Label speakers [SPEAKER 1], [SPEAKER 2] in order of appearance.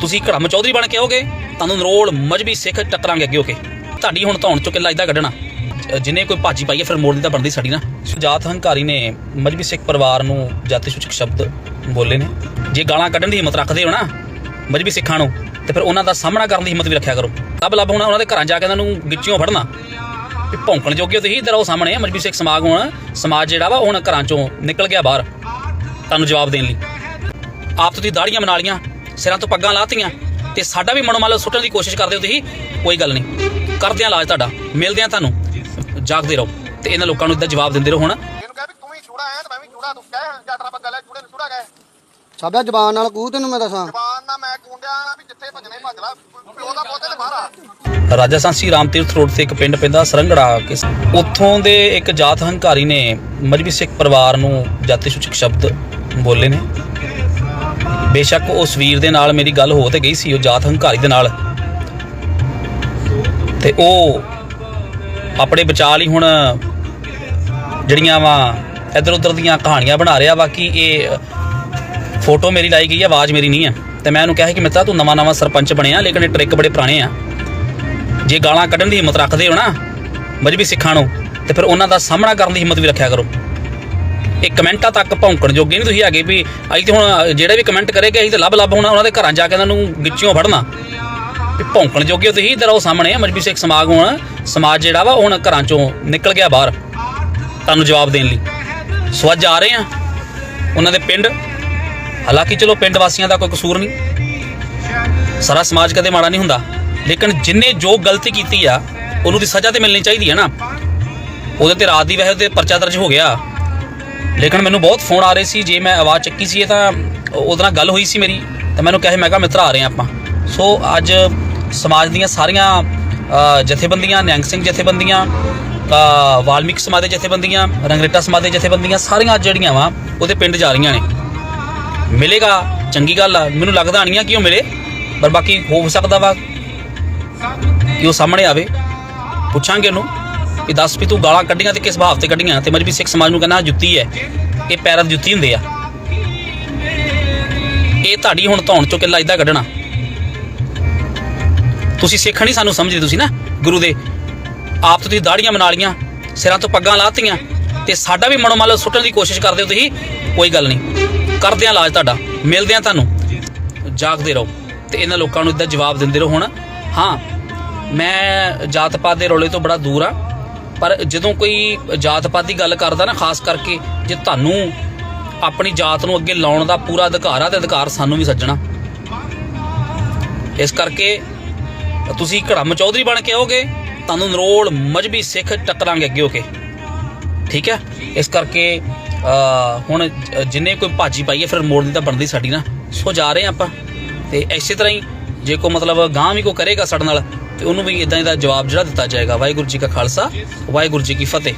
[SPEAKER 1] ਤੁਸੀਂ ਘੜਮ ਚੌਧਰੀ ਬਣ ਕੇ ਆਓਗੇ ਤੁਹਾਨੂੰ ਨਰੋਲ ਮਜਬੀ ਸਿੱਖ ਟੱਕਰਾਂਗੇ ਅੱਗੇ ਹੋ ਕੇ। ਤੁਹਾਡੀ ਹੁਣ ਧੌਣ ਚੋਂ ਕਿੱਲਾ ਇਦਾਂ ਕੱਢਣਾ। ਅ, ਜਿਹਨੇ ਕੋਈ ਭਾਜੀ ਪਾਈ ਹੈ ਫਿਰ ਮੋੜ ਦੀ ਤਾਂ ਬਣਦੀ ਸਾਡੀ ਨਾ। ਜਾਤ ਹੰਕਾਰੀ ਨੇ ਮਜਬੀ ਸਿੱਖ ਪਰਿਵਾਰ ਨੂੰ ਜਾਤੀ ਸੂਚਕ ਸ਼ਬਦ ਬੋਲੇ ਨੇ। ਜੇ ਗਾਲਾਂ ਕੱਢਣ ਦੀ ਹਿੰਮਤ ਰੱਖਦੇ ਹੋ ਨਾ ਮਜਬੀ ਸਿੱਖਾਂ ਨੂੰ ਤੇ ਫਿਰ ਉਹਨਾਂ ਦਾ ਸਾਹਮਣਾ ਕਰਨ ਦੀ ਹਿੰਮਤ ਵੀ ਰੱਖਿਆ ਕਰੋ। ਲੱਭ ਲੱਭ ਹੁਣ ਉਹਨਾਂ ਦੇ ਘਰਾਂ ਜਾ ਕੇ ਉਹਨਾਂ ਨੂੰ ਗਿੱਚਿਓਂ ਫੜਨਾ। ਵੀ ਭੌਂਕਣ ਜੋਗੇ ਤੁਸੀਂ ਇੱਧਰ ਉਹ ਸਾਹਮਣੇ ਮਜਬੀ ਸਿੱਖ ਸਮਾਜ ਹੁਣ ਸਮਾਜ ਜਿਹੜਾ ਵਾ ਉਹ ਹੁਣ ਘਰਾਂ ਚੋਂ ਨਿਕਲ ਗਿਆ ਬਾਹਰ ਤੁਹਾਨੂੰ ਜਵਾਬ ਦੇਣ ਲਈ। ਆਪ ਤੁਸੀਂ ਦਾੜੀਆਂ ਬਣਾ ਲੀਆਂ ਸਿਰਾਂ ਤੋਂ ਪੱਗਾਂ ਲਾਤੀਆਂ ਤੇ ਸਾਡਾ ਵੀ ਮਨੋਂ ਮੰਨ ਲਓ ਸੁੱਟਣ ਦੀ ਕੋਸ਼ਿਸ਼ ਕਰਦੇ ਹੋ ਤੁਸੀਂ ਕੋਈ ਗੱਲ ਨਹੀਂ। ਕਰਦੇ ਆ ਇਲਾਜ ਤੁਹਾਡਾ ਮਿਲਦੇ ਆ ਤੁਹਾਨੂੰ। ਜਾਗਦੇ ਰਹੋ ਤੇ ਇਹਨਾਂ ਲੋਕਾਂ ਨੂੰ ਇਦਾਂ ਜਵਾਬ ਦਿੰਦੇ ਰਹੋ ਹੁਣ।
[SPEAKER 2] ਇਹਨੂੰ ਕਹਿ ਵੀ ਤੂੰ ਵੀ ਚੂੜਾ ਆਇਆ ਤੇ ਮੈਂ ਵੀ ਚੂੜਾ ਤੂੰ ਕਹਿ ਜੱਟਰਾ ਪੱਗਾ ਲੈ ਚੂੜੇ ਨੂੰ ਚੂੜਾ ਕਹਿ।
[SPEAKER 3] ਸਾਬਿਆ ਜ਼ਬਾਨ ਨਾਲ ਕਹੂ ਤੈਨੂੰ ਮੈਂ ਦੱਸਾਂ।
[SPEAKER 2] ਜ਼ਬਾਨ ਨਾਲ ਮੈਂ ਕੁੰਡਿਆ ਨਾ ਵੀ ਜਿੱਥੇ ਭੱਜਣੇ ਭੱਜ ਲੈ ਪਿਓ ਦਾ ਪੋਤੇ ਤੇ ਬਾਹਰ ਆ
[SPEAKER 1] ਰਾਜਸਥਾਨ ਸੀ ਰਾਮ ਤੀਰਥ ਰੋਡ ਤੇ ਇੱਕ ਪਿੰਡ ਪੈਂਦਾ ਸਰੰਗੜਾ ਕੇ ਉੱਥੋਂ ਦੇ ਇੱਕ ਜਾਤ ਹੰਕਾਰੀ ਨੇ ਮਜਬੀ ਸਿੱਖ ਪਰਿਵਾਰ ਨੂੰ ਜਾਤੀ ਸੂਚਕ ਸ਼ਬਦ ਬੋਲੇ ਨੇ। ਬੇਸ਼ੱਕ ਉਸ ਵੀਰ ਦੇ ਨਾਲ ਮੇਰੀ ਗੱਲ ਹੋ ਤੇ ਗਈ ਸੀ, ਉਹ ਜਾਤ ਹੰਕਾਰੀ ਦੇ ਨਾਲ। ਤੇ ਉਹ ਆਪਣੇ ਬਚਾ ਲਈ ਹੁਣ ਜਿਹੜੀਆਂ ਵਾ ਇਧਰ ਉਧਰ ਦੀਆਂ ਕਹਾਣੀਆਂ ਬਣਾ ਰਿਹਾ ਵਾ ਕਿ ਇਹ ਫੋਟੋ ਮੇਰੀ ਲਾਈ ਗਈ ਹੈ ਆਵਾਜ਼ ਮੇਰੀ ਨਹੀਂ ਹੈ ਤੇ ਮੈਂ ਉਹਨੂੰ ਕਿਹਾ ਕਿ ਮਿੱਤਰਾ, ਤੂੰ ਨਵਾਂ ਨਵਾਂ ਸਰਪੰਚ ਬਣਿਆ, ਲੇਕਿਨ ਇਹ ਟ੍ਰਿਕ ਬੜੇ ਪੁਰਾਣੇ ਆ। ਜੇ ਗਾਲਾਂ ਕੱਢਣ ਦੀ ਹਿੰਮਤ ਰੱਖਦੇ ਹੋ ਨਾ, ਮਜਬੀ ਸਿੱਖਾਂ ਨੂੰ, ਤੇ ਫਿਰ ਉਹਨਾਂ ਦਾ ਸਾਹਮਣਾ ਕਰਨ ਦੀ ਹਿੰਮਤ ਵੀ ਰੱਖਿਆ ਕਰੋ। ਇਹ ਕਮੈਂਟਾਂ ਤੱਕ ਭੌਂਕਣ ਜੋਗੇ ਨਹੀਂ ਤੁਸੀਂ ਹੈਗੇ ਵੀ ਅਸੀਂ ਤੇ ਹੁਣ ਜਿਹੜੇ ਵੀ ਕਮੈਂਟ ਕਰੇਗੇ ਅਸੀਂ ਤੇ ਲੱਭ ਲੱਭ ਹੋਣਾ, ਉਹਨਾਂ ਦੇ ਘਰਾਂ ਜਾ ਕੇ ਉਹਨਾਂ ਨੂੰ ਗਿੱਚਿਓਂ ਫੜਨਾ। ਵੀ ਭੌਂਕਣ ਜੋਗੇ ਹੋ ਤੁਸੀਂ, ਇੱਧਰ ਉਹ ਸਾਹਮਣੇ ਮਜਬੀ ਸਿੱਖ ਸਮਾਜ ਹੁਣ, ਸਮਾਜ ਜਿਹੜਾ ਵਾ ਹੁਣ ਘਰਾਂ ਚੋਂ ਨਿਕਲ ਗਿਆ ਬਾਹਰ, ਤੁਹਾਨੂੰ ਜਵਾਬ ਦੇਣ ਲਈ। ਸੋ ਅੱਜ ਆ ਰਹੇ ਆ, ਉਹਨਾਂ ਦੇ ਪਿੰਡ। ਹਾਲਾਂਕਿ ਚਲੋ, ਪਿੰਡ ਵਾਸੀਆਂ ਦਾ ਕੋਈ ਕਸੂਰ ਨਹੀਂ। ਸਾਰਾ ਸਮਾਜ ਕਦੇ ਮਾੜਾ ਨਹੀਂ ਹੁੰਦਾ। ਲੇਕਿਨ ਜਿਨੇ ਜੋ ਗਲਤੀ ਕੀਤੀ ਆ, ਉਹਨੂੰ ਦੀ ਸਜ਼ਾ ਤੇ ਮਿਲਣੀ ਚਾਹੀਦੀ ਹੈ ਨਾ। ਉਹਦੇ ਤੇ ਰਾਤ ਦੀ ਵੈਸੇ ਤੇ ਪਰਚਾ ਦਰਜ ਹੋ ਗਿਆ। ਲੇਕਿਨ ਮੈਨੂੰ ਬਹੁਤ ਫੋਨ ਆ ਰਹੇ ਸੀ ਜੇ ਮੈਂ ਆਵਾਜ਼ ਚੱਕੀ ਸੀ ਇਹ ਤਾਂ ਉਹਦੇ ਨਾਲ ਗੱਲ ਹੋਈ ਸੀ ਮੇਰੀ ਤਾਂ ਮੈਨੂੰ ਕਹੇ ਮੈਂ ਕਿਹਾ ਮਿੱਤਰ ਆ ਰਹੇ ਆ ਆਪਾਂ। ਸੋ ਅੱਜ ਸਮਾਜ ਦੀਆਂ ਸਾਰੀਆਂ ਜਥੇਬੰਦੀਆਂ ਨਿਹੰਗ ਸਿੰਘ ਜਥੇਬੰਦੀਆਂ ਅ, ਵਾਲਮੀਕ ਸਮਾਜ ਦੇ ਜਥੇਬੰਦੀਆਂ ਰੰਗਰੇਟਾ ਸਮਾਜ ਦੇ ਜਥੇਬੰਦੀਆਂ ਸਾਰੀਆਂ ਅੱਜ ਜਿਹੜੀਆਂ ਵਾ ਉਹਦੇ ਪਿੰਡ ਜਾ ਰਹੀਆਂ ਨੇ। ਮਿਲੇਗਾ ਚੰਗੀ ਗੱਲ ਆ ਮੈਨੂੰ ਲੱਗਦਾ ਨਹੀਂ ਆ ਕਿ ਉਹ ਮਿਲੇ ਪਰ ਬਾਕੀ ਹੋ ਸਕਦਾ ਵਾ ਕਿ ਉਹ ਸਾਹਮਣੇ ਆਵੇ। ਪੁੱਛਾਂਗੇ ਉਹਨੂੰ। ਕਿ ਦੱਸ ਵੀ ਤੂੰ ਗਾਲਾਂ ਕੱਢੀਆਂ ਤੇ ਕਿਸ ਭਾਵ ਤੇ ਕੱਢੀਆਂ? ਤੇ ਮਜਬੀ ਸਿੱਖ ਸਮਾਜ ਨੂੰ ਕਹਿੰਦਾ ਜੁੱਤੀ ਹੈ, ਇਹ ਪੈਰਾਂ ਦੀ ਜੁੱਤੀ ਹੁੰਦੇ ਆ। ਇਹ ਤੁਹਾਡੀ ਹੁਣ ਧੌਣ ਚੋਂ ਕਿੱਲਾ ਇਦਾਂ ਕੱਢਣਾ। ਤੁਸੀਂ ਸਿੱਖ ਨਹੀਂ ਸਾਨੂੰ ਸਮਝਦੇ ਤੁਸੀਂ ਨਾ, ਗੁਰੂ ਦੇ। ਆਪ ਤੋਂ ਤੁਸੀਂ ਦਾੜੀਆਂ ਬਣਾ ਲੀਆਂ ਸਿਰਾਂ ਤੋਂ ਪੱਗਾਂ ਲਾਤੀਆਂ, ਤੇ ਸਾਡਾ ਵੀ ਮਨੋਂ ਮੰਨ ਸੁੱਟਣ ਦੀ ਕੋਸ਼ਿਸ਼ ਕਰਦੇ ਹੋ ਤੁਸੀਂ, ਕੋਈ ਗੱਲ ਨਹੀਂ। ਕਰਦੇ ਆ ਇਲਾਜ ਤੁਹਾਡਾ, ਮਿਲਦੇ ਆ ਤੁਹਾਨੂੰ। ਜਾਗਦੇ ਰਹੋ, ਤੇ ਇਹਨਾਂ ਲੋਕਾਂ ਨੂੰ ਇਦਾਂ ਜਵਾਬ ਦਿੰਦੇ ਰਹੋ ਹੁਣ। ਹਾਂ, ਮੈਂ ਜਾਤ ਪਾਤ ਦੇ ਰੌਲੇ ਤੋਂ ਬੜਾ ਦੂਰ ਆ ਪਰ ਜਦੋਂ ਕੋਈ ਜਾਤ ਪਾਤ ਦੀ ਗੱਲ ਕਰਦਾ ਨਾ ਖਾਸ ਕਰਕੇ ਜੇ ਤੁਹਾਨੂੰ ਆਪਣੀ ਜਾਤ ਨੂੰ ਅੱਗੇ ਲਾਉਣ ਦਾ ਪੂਰਾ ਅਧਿਕਾਰ ਆ ਤੇ ਅਧਿਕਾਰ ਸਾਨੂੰ ਵੀ ਸੱਜਣਾ। ਇਸ ਕਰਕੇ ਤੁਸੀਂ ਘੜਮ ਚੌਧਰੀ ਬਣ ਕੇ ਆਓਗੇ ਤੁਹਾਨੂੰ ਨਰੋਲ ਮਜਬੀ ਸਿੱਖ ਟੱਕਰਾਂਗੇ ਅੱਗੇ ਹੋ ਕੇ। ਠੀਕ ਹੈ? ਇਸ ਕਰਕੇ ਅ, ਹੁਣ ਜਿੰਨੇ ਕੋਈ ਭਾਜੀ ਪਾਈ ਹੈ ਫਿਰ ਮੋੜ ਦੀ ਤਾਂ ਬਣਦੀ ਸਾਡੀ ਨਾ। ਸੋ ਜਾ ਰਹੇ ਹਾਂ ਆਪਾਂ। ਤੇ ਇਸੇ ਤਰ੍ਹਾਂ ਹੀ ਜੇ ਕੋ ਮਤਲਬ ਗਾਂ ਵੀ ਕੋ ਕਰੇਗਾ ਸਾਡੇ ਨਾਲ ਤੇ ਉਹਨੂੰ ਵੀ ਇਦਾਂ ਦਾ ਜਵਾਬ ਜਿਹੜਾ ਦਿੱਤਾ ਜਾਏਗਾ, ਵਾਹਿਗੁਰੂ ਜੀ ਕਾ ਖਾਲਸਾ, ਵਾਹਿਗੁਰੂ ਜੀ ਕੀ ਫਤਿਹ।